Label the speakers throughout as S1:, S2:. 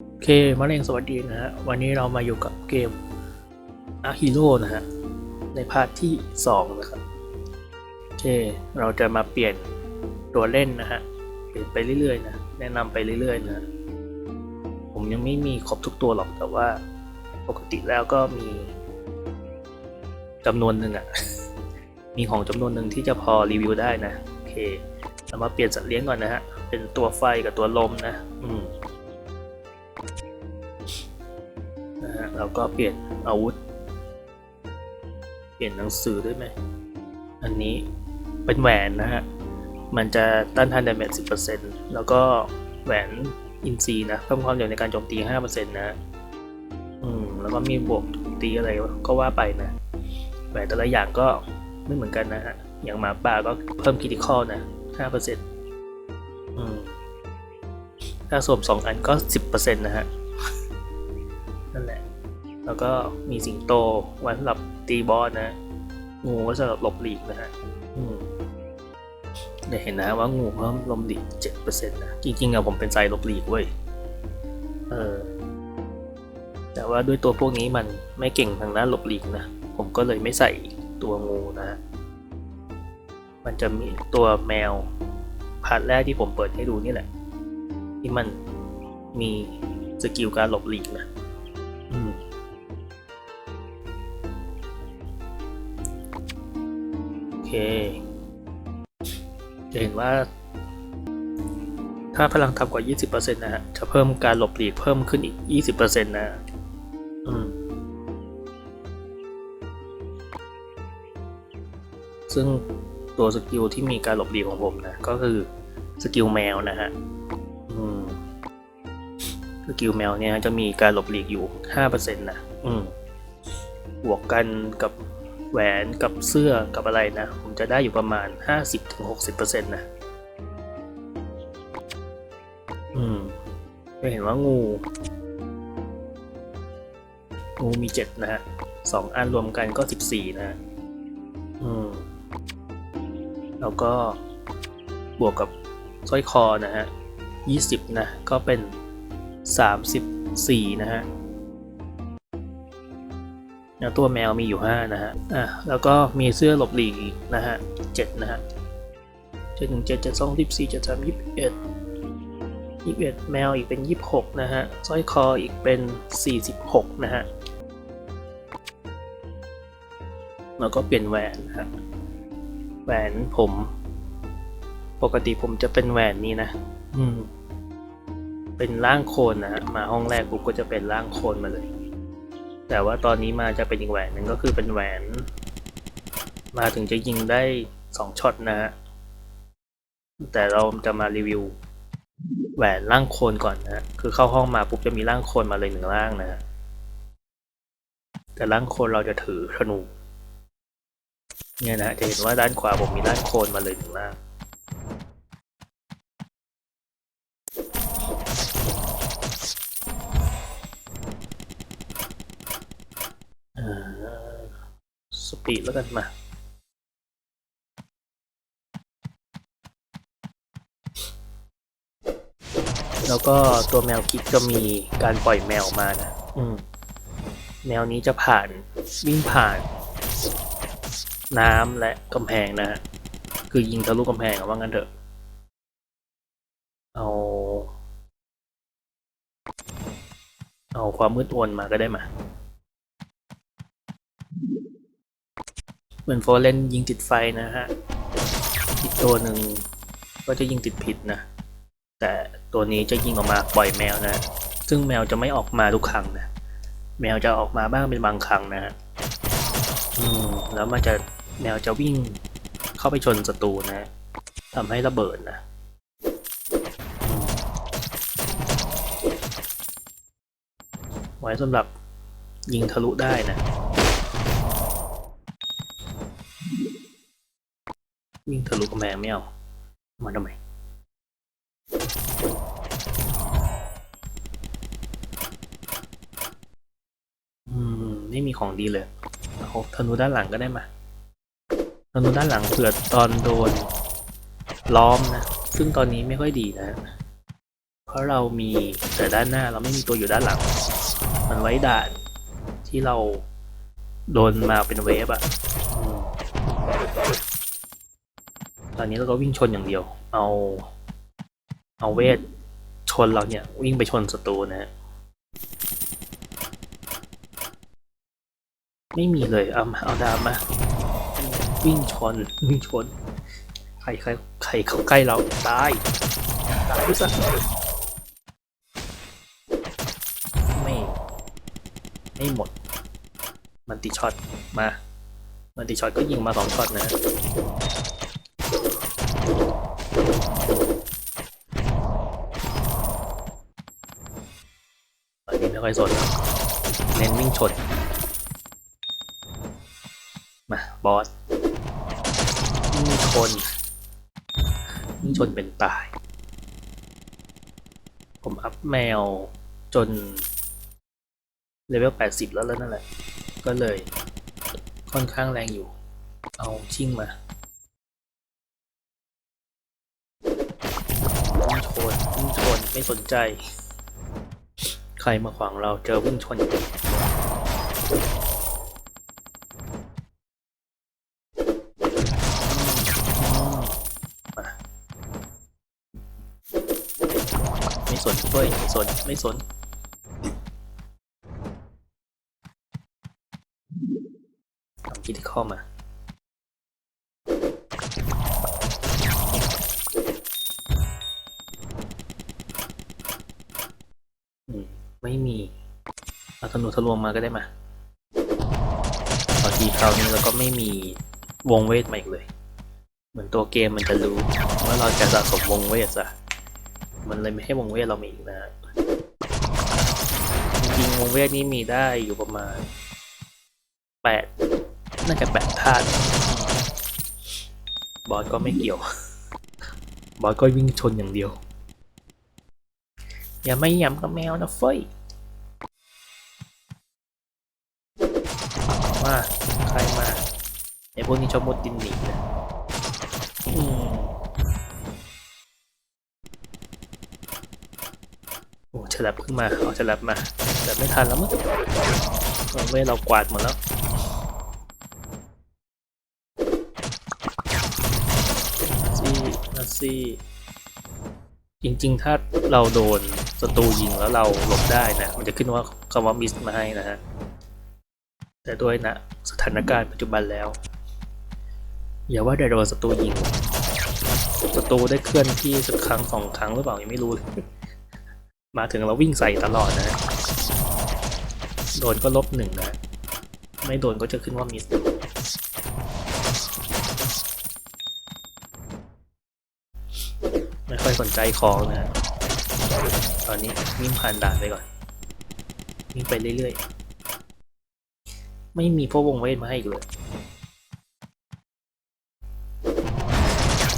S1: โอเคมะเร็งสวัสดีนะฮะ วันนี้เรามาอยู่กับเกมอาฮีโร่นะฮะ ในพาร์ทที่ 2 นะครับ โอเค เราจะมาเปลี่ยนตัวเล่นนะฮะ เปลี่ยนไปเรื่อยๆนะ แนะนำไปเรื่อยๆนะ ผมยังไม่มีครบทุกตัวหรอกแต่ว่าปกติแล้วก็มีจำนวนหนึ่งอะมีของจำนวนหนึ่งที่จะพอรีวิวได้นะ โอเค เรามาเปลี่ยนสัตว์เลี้ยงก่อนนะฮะ เป็นตัวไฟกับตัวลมนะ อืม แล้วก็เปลี่ยนอาวุธ เปลี่ยนหนังสือด้วยไหม อันนี้เป็นแหวนนะฮะ มันจะต้านทานดาเมจ10%แล้วก็แหวนอินซีนะเพิ่มความเร็วในการโจมตี 5%นะ อืม แล้วก็มีบวกตีอะไรก็ว่าไปนะ แหวนแต่ละอย่างก็ไม่เหมือนกันนะฮะ อย่างหมาป่าก็เพิ่มคิติคอลนะ 5%อืม ถ้าสวม2อันก็ 10%นะฮะ นั่นแหละ แล้วก็มีสิงโตไว้สำหรับตีบอสนะ งูไว้สำหรับหลบหลีกนะฮะเดี๋ยวเห็นนะว่างูเพิ่มหลบหลีกเจ็ดเปอร์เซ็นต์นะ จริงๆอะผมเป็นใจหลบหลีกเว้ย เออ แต่ว่าด้วยตัวพวกนี้มันไม่เก่งทางด้านหลบหลีกนะ ผมก็เลยไม่ใส่ตัวงูนะฮะมันจะมีตัวแมวพาร์ทแรกที่ผมเปิดให้ดูนี่แหละ ที่มันมีสกิลการหลบหลีกนะ อืม เคจะเห็นว่า ถ้าพลังต่ำกว่า 20%นะฮะ จะเพิ่มการหลบหลีกเพิ่มขึ้นอีก 20%นะฮะอืมซึ่งตัวสกิลที่มีการหลบหลีกของผมนะ ก็คือสกิลแมวนะฮะอืมสกิลแมวเนี่ยจะมีการหลบหลีกอยู่ 5%นะ อืมบวกกันกับ แหวนกับเสื้อกับอะไรนะ ผมจะได้อยู่ประมาณ 50-60%นะอืมจะเห็นว่างู งูมี7นะฮะสองอันรวมกันก็14นะฮะอืมแล้วก็บวกกับสร้อยคอนะฮะ20นะ ก็เป็น34นะฮะ แล้วตัวแมวมีอยู่ 5 นะฮะ อะ แล้วก็มีเสื้อหลบหลีกอีกนะฮะ7นะฮะ7 1 7 7 2 14 7 3 21 21แมวอีกเป็น26นะฮะสร้อยคออีกเป็น46นะฮะแล้วก็เปลี่ยนแหวนนะฮะแหวนผม ปกติผมจะเป็นแหวนนี้นะ อืม เป็นร่างโคนนะฮะมาห้องแรกปุ๊บก็จะเป็นร่างโคนมาเลย แต่ว่าตอนนี้มาจะเป็นอีกแหวนหนึ่งก็คือเป็นแหวน มาถึงจะยิงได้สองช็อตนะฮะ แต่เราจะมารีวิว แหวนร่างโคนก่อนนะฮะคือเข้าห้องมาปุ๊บจะมีร่างโคนมาเลยหนึ่งร่างนะฮะแต่ร่างโคนเราจะถือธนูเนี่ยนะฮะจะเห็นว่าด้านขวาผมมีด้านโคนมาเลยหนึ่งล่าง สปีดแล้วกันมาแล้วก็ตัวแมวคิดก็มีการปล่อยแมวมานะ อืม แมวนี้จะผ่านวิ่งผ่าน น้ำและกำแพงนะฮะ คือยิงทะลุกำแพงอะว่างั้นเถอะ เอา เอาความมืดอวนมาก็ได้มา เหมือนโฟเล่นยิงติดไฟนะฮะ อีกตัวหนึ่งก็จะยิงติดผิดนะ แต่ตัวนี้จะยิงออกมาปล่อยแมวนะ ซึ่งแมวจะไม่ออกมาทุกครั้งนะ แมวจะออกมาบ้างเป็นบางครั้งนะฮะอืมแล้วมันจะแมวจะวิ่งเข้าไปชนศัตรูนะทำให้ระเบิดนะไว้สำหรับยิงทะลุได้นะ วิ่ง ทะลุกำแพงไม่เอามาทำไมอืมไม่มีของดีเลยเอาธนูด้านหลังก็ได้มาธนูด้านหลังเผื่อตอนโดนล้อมนะ ซึ่งตอนนี้ไม่ค่อยดีนะ เพราะเรามีแต่ด้านหน้าเราไม่มีตัวอยู่ด้านหลัง มันไว้ด่านที่เราโดนมาเป็นเวฟอะอืม ตอนนี้เราก็วิ่งชนอย่างเดียว เอา เอาเวทชนเราเนี่ย วิ่งไปชนศัตรูนะฮะไม่มีเลยเอามาเอาดาบมา วิ่งชนวิ่งชน ใครใครใครเข้าใกล้เราตายตายซะไม่ไม่หมด มันติช็อตมา มันติช็อตก็ยิงมาสองช็อตนะ ตอนนี้ ไม่ค่อยสนเน้นวิ่งชน มาบอสวิ่งชนวิ่งชนเป็นตาย ผมอัพแมวจนเลเวล 80 แล้วแล้วนั่นแหละ ก็เลยค่อนข้างแรงอยู่ เอาชิ่งมาวิ่งชนวิ่งชนไม่สนใจ ใครมาขวางเราเจอวิ่งชนอย่างเดียวมาไม่สนด้ยไม่สน ไม่สนทำคิดข้ามา อืม ไม่มี เอาธนูทะลวงมาก็ได้มาพอทีคราวนี้เราก็ไม่มีวงเวทมาอีกเลย เหมือนตัวเกมมันจะรู้ว่าเราจะสะสมวงเวทซะมันเลยไม่ให้วงเวทเรามีอีกนะจริงๆวงเวทนี้มีได้อยู่ประมาณแปดน่าจะแปดธาตุบอสก็ไม่เกี่ยว บอสก็วิ่งชนอย่างเดียว อย่าไม่ย้ำกับแมวนะเฟ้ย มา ใครมาไอพวกนี้ชอบมุดดินหนีนะโอ้ฉลับขึ้นมาเอาฉลับมา แต่ไม่ทันแล้วมั้งเอาเว้เรากวาดหมดแล้วซี่นัสซี่จริงๆ ถ้าเราโดนศัตรูยิงแล้วเราหลบได้นะ มันจะขึ้นว่าคำว่ามิสมาให้นะฮะ แต่ด้วยนะสถานการณ์ปัจจุบันแล้ว อย่าว่าแต่โดนศัตรูยิงศัตรูได้เคลื่อนที่สักครั้งสองครั้งหรือเปล่ายังไม่รู้ มาถึงเราวิ่งใส่ตลอดนะ โดนก็ลบหนึ่งนะ ไม่โดนก็จะขึ้นว่ามิสไม่ค่อยสนใจของนะ ตอนนี้วิ่งผ่านด่านไปก่อน วิ่งไปเรื่อยๆ ไม่มีพวกวงเวทมาให้อีกเลย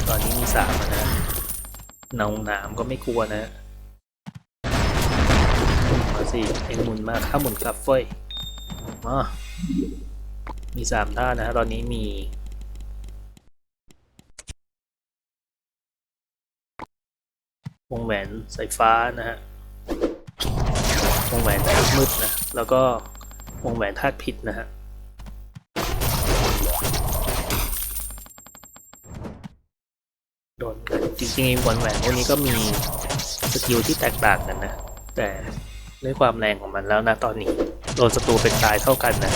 S1: ตอนนี้มีสามแล้วนะเนาหนามก็ไม่กลัวนะมาสิเอ็งหมุนมาข้าหมุนกลับเฟ้ยมามีสามท่านะฮะตอนนี้มีวงแหวนสายฟ้านะฮะวงแหวนมืดนะ แล้วก็ วงแหวนธาตุพิษนะฮะโดนกันจริงๆวงแหวนพวกนี้ก็มีสกิลที่แตกต่างกันนะ แต่ด้วยความแรงของมันแล้วนะตอนนี้ โดนศัตรูเป็นตายเท่ากันนะ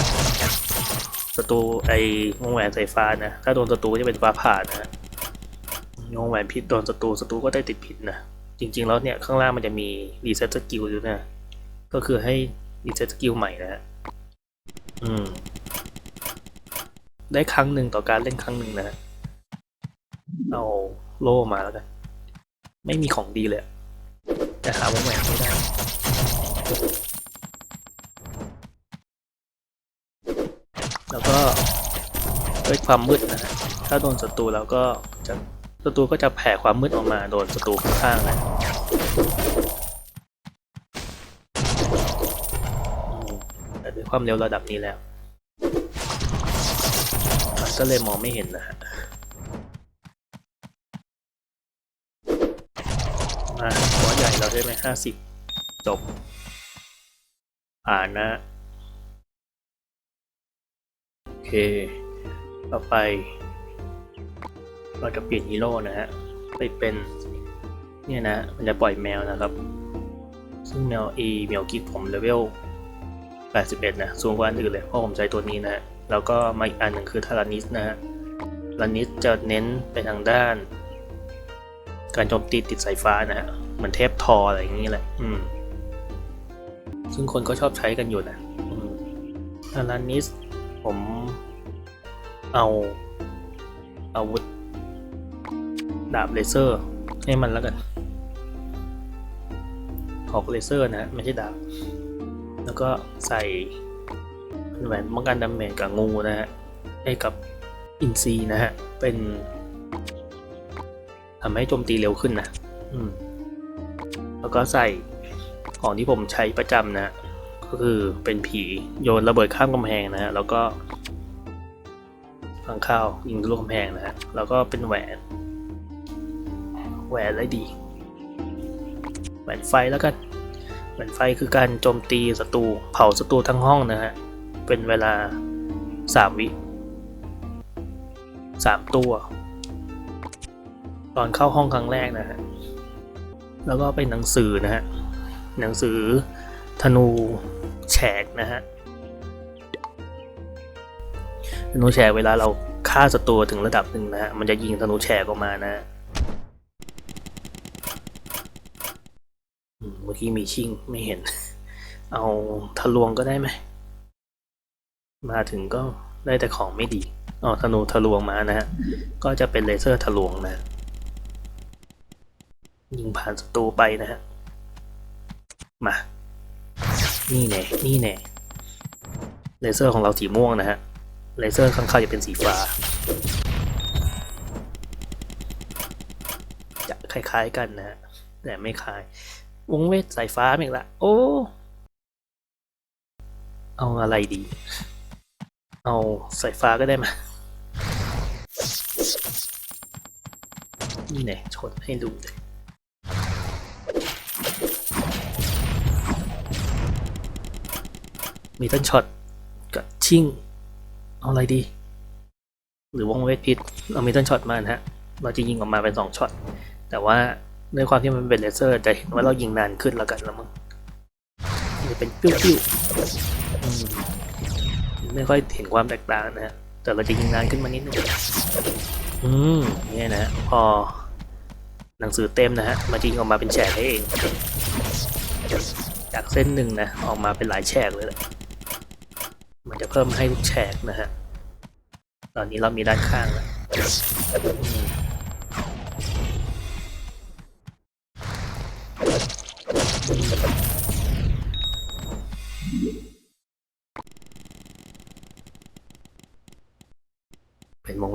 S1: ศัตรูไอ้วงแหวนสายฟ้านะ ถ้าโดนศัตรูจะเป็นฟ้าผ่านะวงแหวนพิษโดนศัตรูศัตรูก็ได้ติดพิษนะจริงๆแล้วเนี่ยข้างล่างมันจะมีรีเซ็ตสกิลอยู่นะก็คือให้รีเซ็ตสกิลใหม่นะฮะ อืม ได้ครั้งหนึ่งต่อการเล่นครั้งหนึ่งนะ เอาโล่มาแล้วกัน ไม่มีของดีเลยอะแต่หาวงแหวนไม่ได้ แล้วก็ด้วยความมืดนะฮะถ้าโดนศัตรูแล้วก็จะศัตรูก็จะแผ่ความมืดออกมาโดนศัตรูข้างๆนะอืมแต่ด้วย ความเร็วระดับนี้แล้ว มันก็เลยมองไม่เห็นนะฮะมาหัวใหญ่เราได้ไหมห้าสิบจบ ผ่านนะ โอเค ต่อไป เราจะเปลี่ยนฮีโร่นะฮะ ไปเป็น เนี่ยนะ มันจะปล่อยแมวนะครับ ซึ่งแมว A แมวกิฟผมเลเวล 81 นะ สูงกว่าอันอื่นเลย เพราะผมใช้ตัวนี้นะ แล้วก็มาอีกอันหนึ่งคือทารานิสนะฮะทารานิสจะเน้นไปทางด้าน การโจมตีติดสายฟ้านะฮะ เหมือนเทพทออะไรอย่างนี้แหละ อืม ซึ่งคนก็ชอบใช้กันอยู่นะทารานิส ผมเอาอาวุธ ดาบเลเซอร์ ให้มันแล้วกันหอกเลเซอร์นะฮะ ไม่ใช่ดาบ แล้วก็ใส่แหวนป้องกันดาเมจกับงูนะฮะให้กับอินซีนะฮะ เป็นทำให้โจมตีเร็วขึ้นนะ อืม แล้วก็ใส่ของที่ผมใช้ประจำนะ ก็คือเป็นผีโยนระเบิดข้ามกำแพงนะฮะ แล้วก็ฟังข้าวยิงทะลุกำแพงนะฮะ แล้วก็เป็นแหวน แหวนอะไรดี แหวนไฟแล้วกัน แหวนไฟคือการโจมตีศัตรูเผาศัตรูทั้งห้องนะฮะ เป็นเวลาสามวิสามตัว ตอนเข้าห้องครั้งแรกนะฮะ แล้วก็เป็นหนังสือนะฮะ หนังสือธนูแฉกนะฮะธนูแฉกเวลาเราฆ่าศัตรูถึงระดับหนึ่งนะฮะ มันจะยิงธนูแฉกออกมานะฮะ อื มื่อกี้มีชิ่งไม่เห็น เอาทะลวงก็ได้ไหม มาถึงก็ได้แต่ของไม่ดีอ๋อธนูทะลวงมานะฮะ ก็จะเป็นเลเซอร์ทะลวงนะ ยิงผ่านศัตรูไปนะฮะ มา นี่แน่ นี่แน่ เลเซอร์ของเราสีม่วงนะฮะ เลเซอร์ข้างๆจะเป็นสีฟ้า จะคล้ายๆกันนะฮะ แต่ไม่คล้าย วงเวทสายฟ้าอีกละโอ้ เอาอะไรดี เอาสายฟ้าก็ได้มา นี่แน่ชนให้ดูเลยมีต้นช็อตกับชิ่ง เอาอะไรดี หรือวงเวทพิษเอามีต้นช็อตมานะฮะ เราจะยิงออกมาเป็นสองช็อต แต่ว่า ด้วยความที่มันเป็นเลเซอร์จะเห็นว่าเรายิงนานขึ้นแล้วกันแล้วมั้งจะเป็นปิ้วๆอืมไม่ค่อยเห็นความแตกต่างนะฮะแต่เราจะยิงนานขึ้นมานิดนึงอืมนี่นะพอหนังสือเต็มนะฮะมันจะยิงออกมาเป็นแฉกให้เอง จากเส้นหนึ่งนะออกมาเป็นหลายแฉกเลยแหละมันจะเพิ่มให้ทุกแฉกนะฮะตอนนี้เรามีด้านข้างแล้ว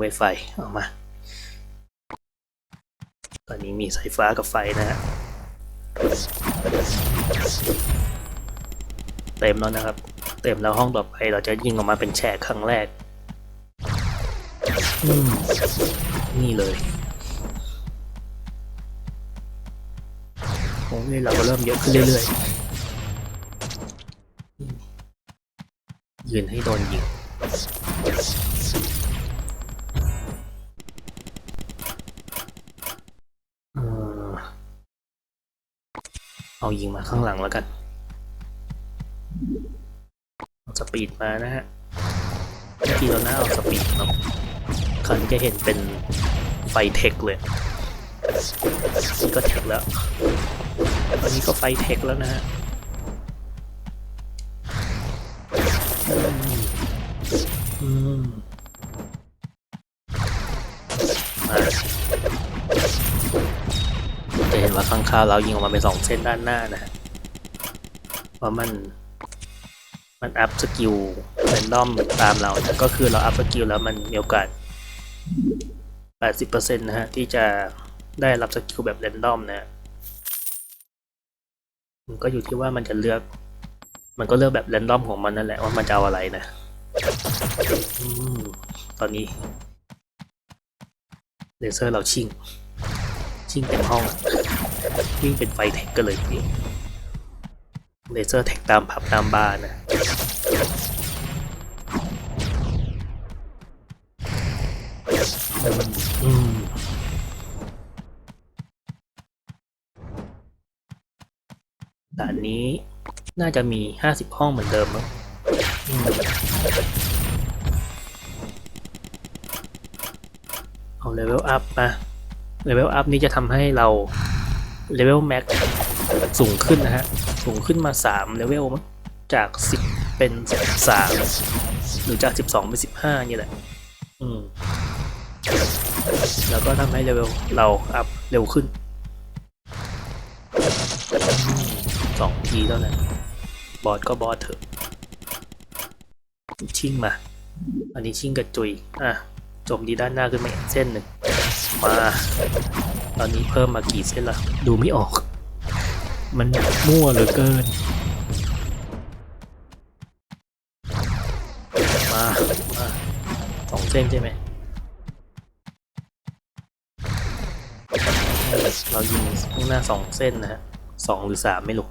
S1: อืมเป็นวงเวทไฟออกมา ตอนนี้มีสายฟ้ากับไฟนะฮะเต็มแล้วนะครับ เต็มแล้วห้องต่อไปเราจะยิงออกมาเป็นแฉกครั้งแรกนี่เลยโอ้ยเราก็เริ่มเยอะขึ้นเรื่อยๆยืนให้โดนยิง เอายิงมาข้างหลังแล้วกันเอาสปีดมานะฮะเมื่อกี้เราหน้าเอาสปีดเนาะคราวนี้จะเห็นเป็นไฟเทคเลยนี่ก็เทคแล้วอันนี้ก็ไฟเทคแล้วนะฮะ คาวเรายิงออกมาเป็นสองเส้นด้านหน้านะฮะว่ามันมันอัพสกิลแรนดอมตามเรานะก็คือเราอัพสกิลแล้วมันมีโอกาส 80%นะฮะ ที่จะได้รับสกิลแบบแรนดอมนะมันก็อยู่ที่ว่ามันจะเลือก มันก็เลือกแบบแรนดอมของมันนั่นแหละว่ามันจะเอาอะไรนะอตอนนี้เลเซอร์เราชิ่งชิ่งเต็มห้อง อะวิ่งเป็นไฟแท็กกันเลยทีเดียเลเซอร์แท็กตามผับตามบาร์นะอืมด่านนี้น่าจะมีห้าสิบห้องเหมือนเดิมมั้งเอาเลเวลอัพมาเลเวลอัพนี้จะทำให้เรา เลเวลแม็กสูงขึ้นนะฮะ สูงขึ้นมาสามเลเวลมั้งจากสิบเป็นสามหรือจากสิบสองเป็นสิบห้านี่แหละ อืม แล้วก็ทำให้เลเวลเราอัพเร็วขึ้นสองทีเท่านั้น บอสก็บอสเถอะ ชิ่งมา อันนี้ชิ่งกับจุย อะจมดีด้านหน้าขึ้นมาเส้นหนึ่ง มา ตอนนี้เพิ่มมากี่เส้นละดูไม่ออก มันมั่วเหลือเกิน มามาสองเส้นใช่ไหมเรายิงข้างหน้าสองเส้นนะฮะสองหรือสามไม่รู้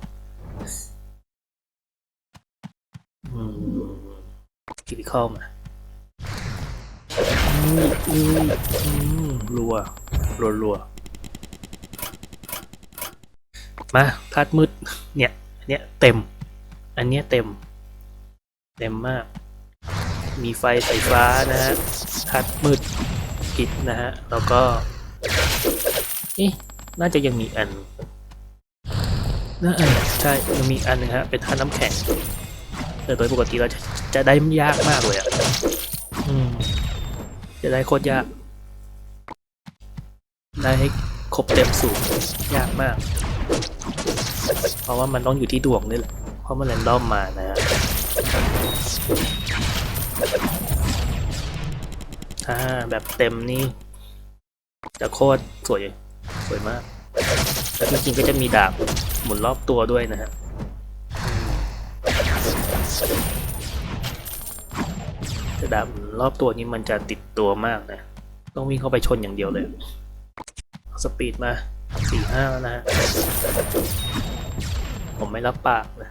S1: อืมคิดเข้ามาอืมอืมอืมรัวรัวรัว มาธาตุมืดเนี่ยอันเนี้ยเต็ม อันเนี้ยเต็ม เต็มมาก มีไฟไฟฟ้านะฮะธาตุมืดผิดนะฮะแล้วก็เอ๊ะน่าจะยังมีอันน่าเออใช่ยังมีอันหนึงฮะเป็นท่าน้ำแข็งแต่โดยปกติเราจะจะได้ยากมากเลยอะอืมจะได้โคตรยาก ได้ให้ครบเต็มสูตรยากมาก เพราะว่ามันต้องอยู่ที่ดวงนี่แหละเพราะมันแรนดอมมานะฮะถ้าแบบเต็มนี่จะโคตรสวยสวยมากแล้วจริงๆก็จะมีดาบหมุนรอบตัวด้วยนะฮะแต่ดาบรอบตัวนี้มันจะติดตัวมากนะ ต้องวิ่งเข้าไปชนอย่างเดียวเลย สปีดมาสี่ห้าแล้วนะฮะ ผมไม่รับปากนะ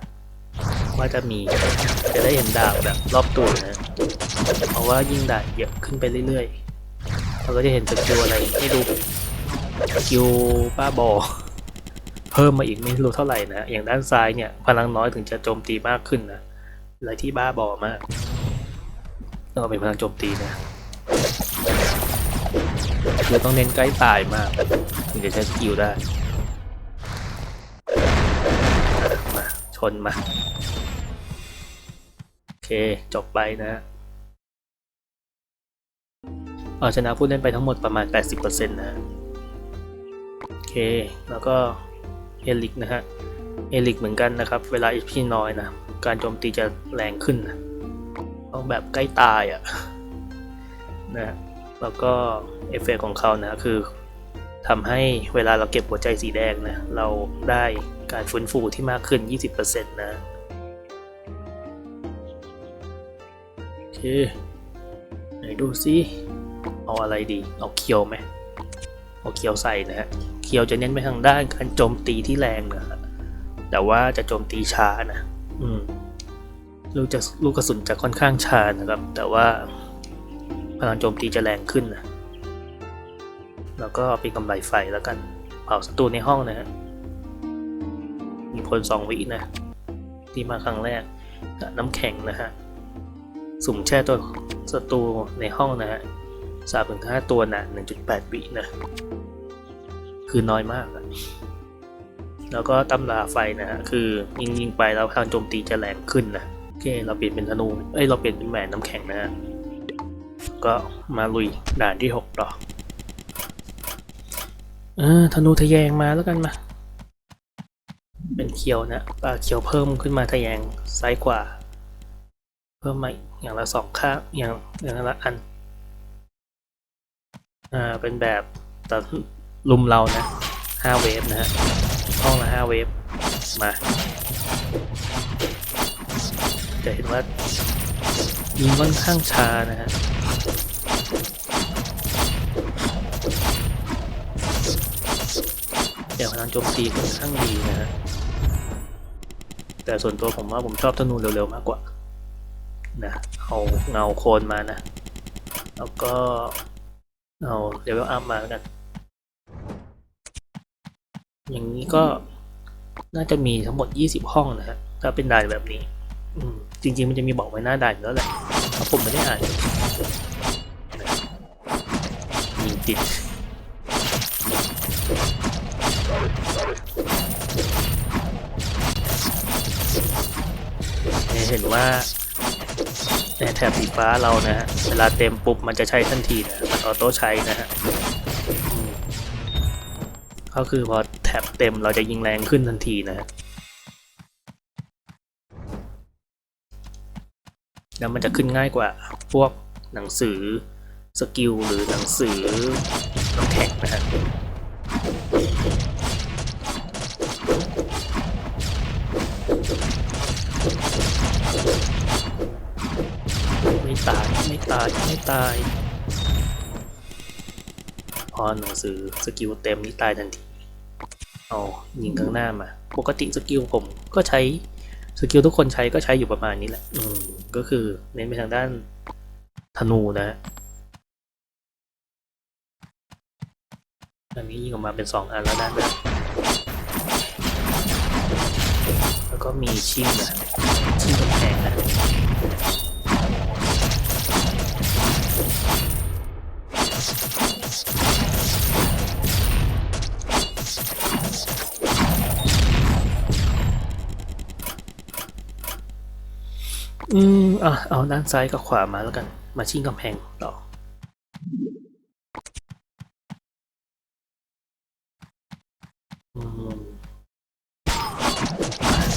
S1: ว่าจะมีจะได้เห็นดาบแบบรอบตัวนะ เพราะว่ายิ่งดาบเยอะขึ้นไปเรื่อยๆเราก็จะเห็นสกิลอะไรไม่รู้สกิลป้าบอเพิ่มมาอีกไม่รู้เท่าไหร่นะ อย่างด้านซ้ายเนี่ยพลังน้อยถึงจะโจมตีมากขึ้นนะอะไรที่บ้าบอมากต้องเป็นพลังโจมตีนะเราต้องเน้นใกล้ตายมาก ถึงจะใช้สกิลได้ ชนมา โอเค จบไปนะเอาชนะผู้เล่นไปทั้งหมดประมาณ 80%นะโอเค แล้วก็เอลิกนะฮะ เอลิกเหมือนกันนะครับ เวลา HP น้อยนะ การโจมตีจะแรงขึ้นนะต้องแบบใกล้ตายอะ่ะนะแล้วก็เอฟเฟกต์ของเขานะคือทำให้เวลาเราเก็บหัวใจสีแดงนะ เราได้ การฟื้นฟูที่มากขึ้น 20%นะโอเคไหนดูซิเอาอะไรดีเอาเคียวไหมเอาเคียวใส่นะฮะเคียวจะเน้นไปทางด้านการโจมตีที่แรงนะฮะแต่ว่าจะโจมตีช้านะ อืมลูกจะลูกกระสุนจะค่อนข้างช้านะครับ แต่ว่าพลังโจมตีจะแรงขึ้นนะแล้วก็เป็นกำไรไฟแล้วกันเผาศัตรูในห้องนะฮะ มีพลสองวินะ ที่มาครั้งแรกกับน้ำแข็งนะฮะ สุ่มแช่ตัวศัตรูในห้องนะฮะสามถึงห้าตัวนะหนึ่งจุดแปดวินะ คือน้อยมากอะแล้วก็ตำราไฟนะฮะ คือยิงยิงไปแล้วพลังโจมตีจะแรงขึ้นนะโอเค เราเปลี่ยนเป็นธนู เอ้ย เราเปลี่ยนเป็นแหวนน้ำแข็งนะฮะ ก็มาลุยด่านที่หกต่อ เออธนูทะแยงมาแล้วกันมา เป็นเคียวนะปลาเคียวเพิ่มขึ้นมาทะแยงซ้ายขวาเพิ่มมาอย่างละสองข้างอย่างอย่างละอันอ่าเป็นแบบแต่ลุมเรานะห้าเวฟนะฮะห้องละห้าเวฟมาจะเห็นว่ายิงค่อนข้างช้านะฮะโแนวทางโจมตีค่อนข้างดีนะฮะ แต่ส่วนตัวผมว่าผมชอบธนูเร็วๆมากกว่านะเอาเงาโคนมานะ แล้วก็เอาเลเวลอัพมาแล้วกัน อย่างนี้ก็น่าจะมีทั้งหมด 20 ห้องนะฮะถ้าเป็นด่านแบบนี้ อืมจริง ๆ มันจะมีบอกไว้หน้าด่านแล้วแหละเพราผมไม่ได้อ่านยิงติด เห็นว่าในแถบสีฟ้าเรานะฮะ เวลาเต็มปุ๊บมันจะใช้ทันทีนะมันออโต้ใช้นะฮะก็คือพอแถบเต็มเราจะยิงแรงขึ้นทันทีนะฮะ แล้วมันจะขึ้นง่ายกว่าพวกหนังสือสกิลหรือหนังสือน้ำแข็งนะฮะ ตายพอหนังสือสกิลเต็มนี่ตายทันทีเอายิงข้างหน้ามา ปกติสกิลผมก็ใช้สกิลทุกคนใช้ก็ใช้อยู่ประมาณนี้แหละ อืมก็คือเน้นไปทางด้านธนูนะ อันนี้ยิงออกมาเป็นสองอันแล้วด้านหน้าแล้วก็มีชิงนะชิงกำแพงนะ อืมอะเอาด้านซ้ายกับขวามาแล้วกัน มาชิงกำแพงต่อ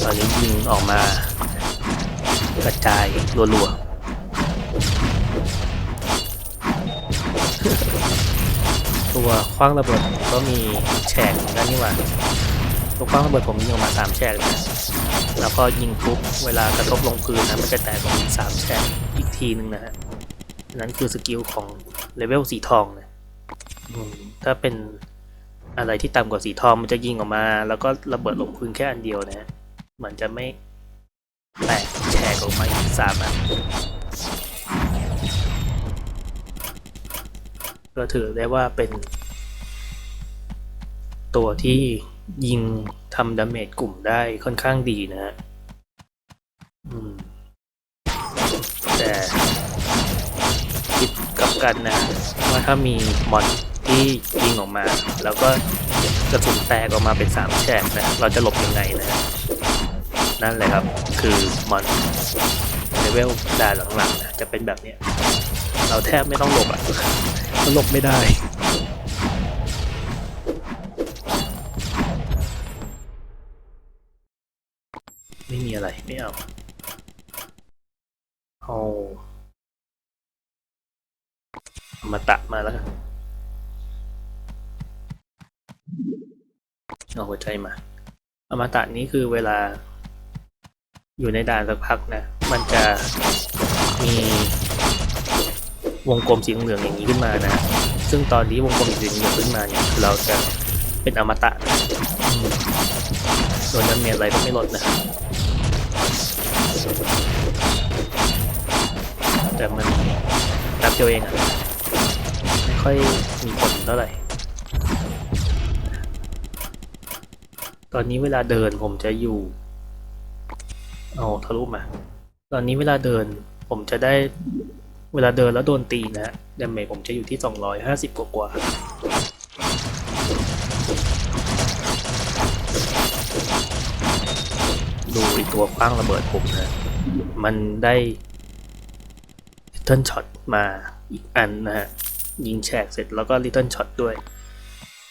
S1: ตอนนี้ยิงออกมากระจายรัวๆ ตัวคว้างระเบิดก็มีแฉกเหมือนนนี่ว่าตัวคว้างระเบิดผมยิงออกมาสามแฉกเลย แล้วก็ยิงปุ๊บเวลากระทบลงพื้นนะมันจะแตกออกมาสามแฉกอีกทีหนึ่งนะฮะนั่นคือสกิลของเลเวลสีทองนะถ้าเป็นอะไรที่ต่ำกว่าสีทองมันจะยิงออกมา แล้วก็ระเบิดลงพื้นแค่อันเดียวนะฮะมันจะไม่แตกแฉกออกมาอีกสามอันก็ถือได้ว่าเป็นตัวที่ ยิงทำดาเมจกลุ่มได้ค่อนข้างดีนะฮะแต่คิดกับกันนะ ว่าถ้ามีมอนที่ยิงออกมา แล้วก็กระสุนแตกออกมาเป็นสามแฉกนะเราจะหลบยังไงนะนั่นแหละครับคือมอนเลเวลด่านหลังๆนะจะเป็นแบบเนี้ยเราแทบไม่ต้องหลบอะหลบไม่ได้ ไม่มีอะไรไม่เอา เอาอมาตะมาแล้วกันเอาหัวใจมาอมตะนี้คือเวลาอยู่ในด่านสักพักนะ มันจะมีวงกลมสีเหลืองอย่างนี้ขึ้นมานะ ซึ่งตอนนี้วงกลมสีเหลืองขึ้นมาเนี่ยคือเราจะเป็นอมตะนะโดนน้ำเมียอะไรก็ไม่ลดนะ ยวเองอะไม่ค่อยมีผลเท่าไหร่ ตอนนี้เวลาเดินผมจะอยู่ เอาทะลุมา ตอนนี้เวลาเดินผมจะได้เวลาเดินแล้วโดนตีนะฮะดาเมจผมจะอยู่ที่ 250 กว่ากว่าดูไอตัวคว้างระเบิดผมนะ มันได้ลิตเทิลช็อต มาอีกอันนะฮะยิงแฉกเสร็จแล้วก็ลิตเทิลช็อตด้วย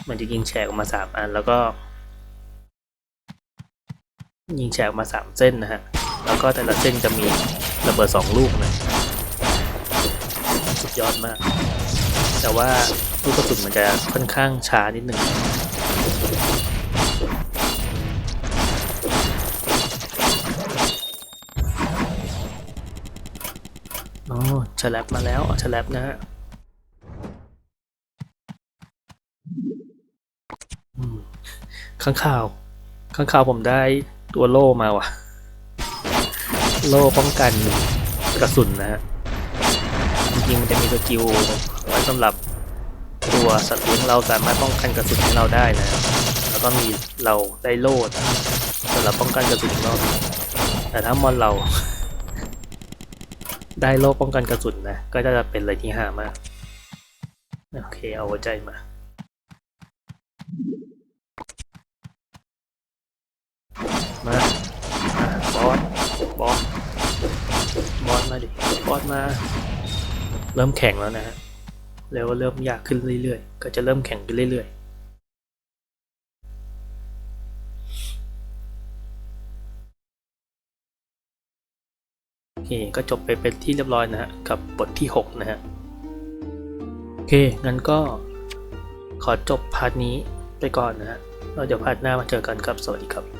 S1: มันจะยิงแฉกออกมาสามอันแล้วก็ ยิงแฉกออกมาสามเส้นนะฮะ แล้วก็แต่ละเส้นจะมีระเบิดสองลูกนะสุดยอดมาก แต่ว่าลูกกระสุนมันจะค่อนข้างช้านิดหนึ่ง ฉลับมาแล้วอ๋อฉลับนะฮะข้างข่าว ข้างข่าวผมได้ตัวโล่มาว่ะ โล่ป้องกันกระสุนนะฮะ จริงๆมันจะมีสกิลไว้สำหรับตัวสัตว์เลี้ยงเราสามารถป้องกันกระสุนให้เราได้นะ แล้วก็มีเราได้โล่สำหรับป้องกันกระสุนของเราแต่ถ้ามอนเรา ได้โล่ป้องกันกระสุนนะ ก็จะเป็นอะไรที่หามาก โอเค เอาหัวใจมา มาบอสบอสบอสมาดิบอสมา เริ่มแข่งแล้วนะฮะแล้วเริ่มยากขึ้นเรื่อยๆ ก็จะเริ่มแข่งขึ้นเรื่อยๆ โอเคก็จบไปเป็นที่เรียบร้อยนะฮะกับบทที่ 6 นะฮะโอเคงั้นก็ขอจบพาร์ทนี้ไปก่อนนะฮะเราเดี๋ยวพาร์ทหน้ามาเจอกันครับ สวัสดีครับ